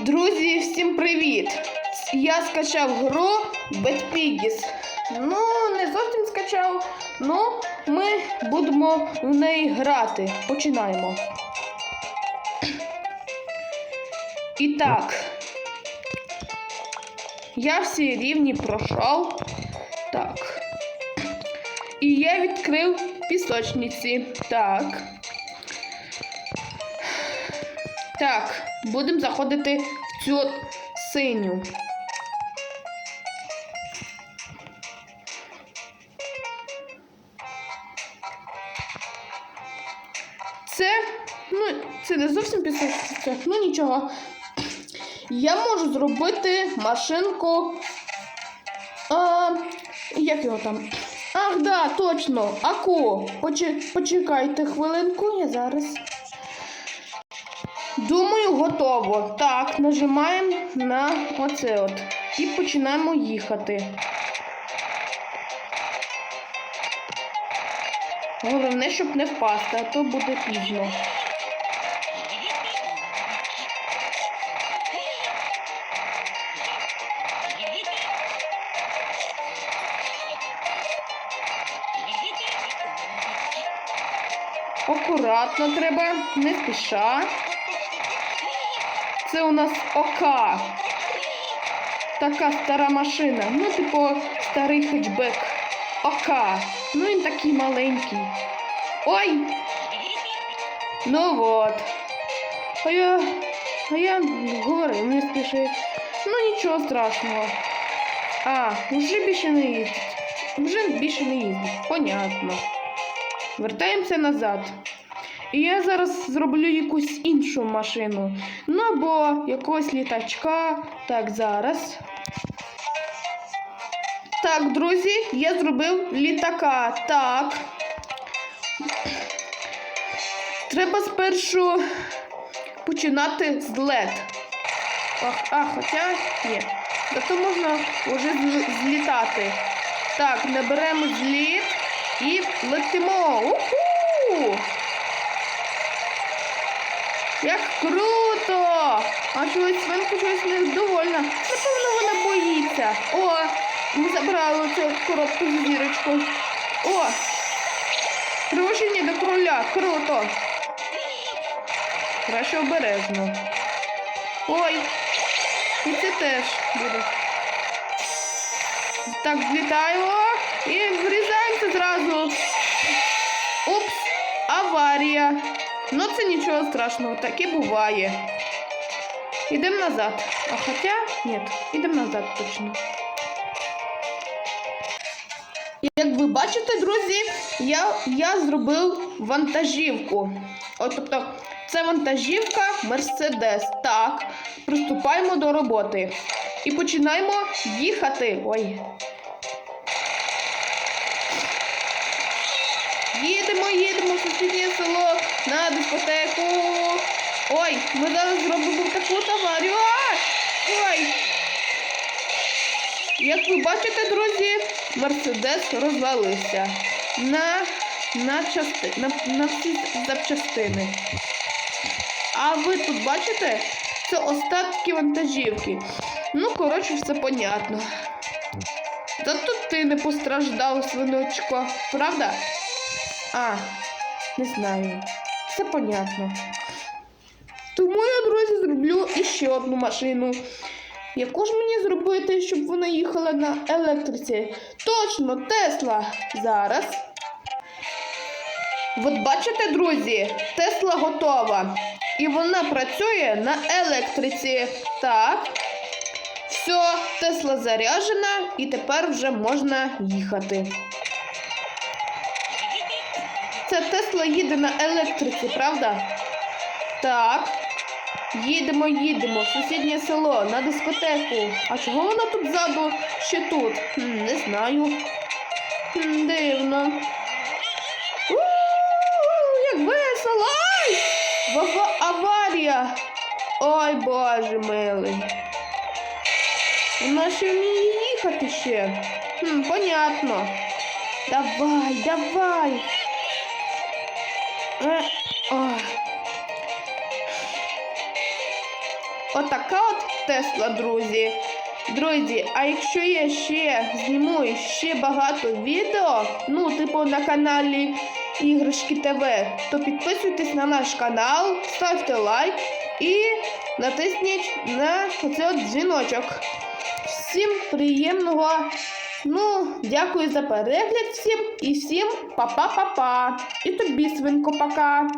Друзі, всім привіт! Я скачав гру Bad Piggies. Ну, не зовсім скачав, ну ми будемо в неї грати. Починаємо. І так. Я всі рівні пройшов. Так. І я відкрив пісочниці. Так. Так, будемо заходити в цю синю. Це, ну, це не зовсім пісочниця, ну нічого. Я можу зробити машинку. А, як його там? Ах, да, точно. Аку. Почекайте хвилинку, я зараз. Думаю, готово. Так, нажимаємо на оце от. І починаємо їхати. Головне, щоб не впасти, а то буде пізно. Акуратно треба, не спіша. Це у нас ОК. Така стара машина. Ну, типу, старий хетчбек. ОК. Ну, він такий маленький. Ой! Ну от. А я. А я говорив, не спіши. Ну нічого страшного. А, вже більше не їздить. Вже більше не їздить. Понятно. Вертаємося назад. І я зараз зроблю якусь іншу машину. Ну або якогось літачка. Так, зараз. Так, друзі, я зробив літака. Так. Треба спершу починати з лед. А, а хоча ні. Зато можна вже злітати. Так, наберемо зліт і летимо. Уху! Як круто! А чогось свинку щось недовольна. Напевно, вона боїться. О, ми забрали цю коробку з зірочкою. О! Приручення до кроля. Круто! Краще обережно. Ой! І це теж буде. Так, злітаємо і врізаємося зразу. Упс, аварія. Ну це нічого страшного, таке буває. Ідемо назад. А хоча, ні, ідемо назад точно. Як ви бачите, друзі, я, я зробив вантажівку. От, тобто, це вантажівка Мерседес. Так, приступаємо до роботи. І починаємо їхати. Ой. Їдемо, їдемо в сусіднє село на дискотеку. Ой, ми зараз зробимо таку аварію. Ой. Як ви бачите, друзі, Мерседес розвалився на, на, части, на, на всі запчастини. А ви тут бачите? Це остатки вантажівки. Ну, коротше, все понятно. Зато ти не постраждав, свиночко, правда? А, не знаю. Все понятно. Тому я, друзі, зроблю іще одну машину. Яку ж мені зробити, щоб вона їхала на електриці? Точно, Тесла. Зараз. От бачите, друзі, Тесла готова. І вона працює на електриці. Так. Все, Тесла заряджена і тепер вже можна їхати. Це Тесла їде на електриці, правда? Так. Їдемо, їдемо в сусіднє село на дискотеку. А чого вона тут ззаду ще тут? Не знаю. Дивно. У-у-у, Як весело! Ай! Ва- Аварія! Ой, боже милий. Вона ще вміє їхати ще. Хм, понятно. Давай, давай. Отака от Тесла, друзі. Друзі, а якщо я ще зніму ще багато відео, ну, типу на каналі Іграшки ТВ, то підписуйтесь на наш канал, ставте лайк і натисніть на оцей от дзвіночок. Всім приємного. Ну, дякую за перегляд всім і всім па-па-па-па. І тобі, свинко, пока.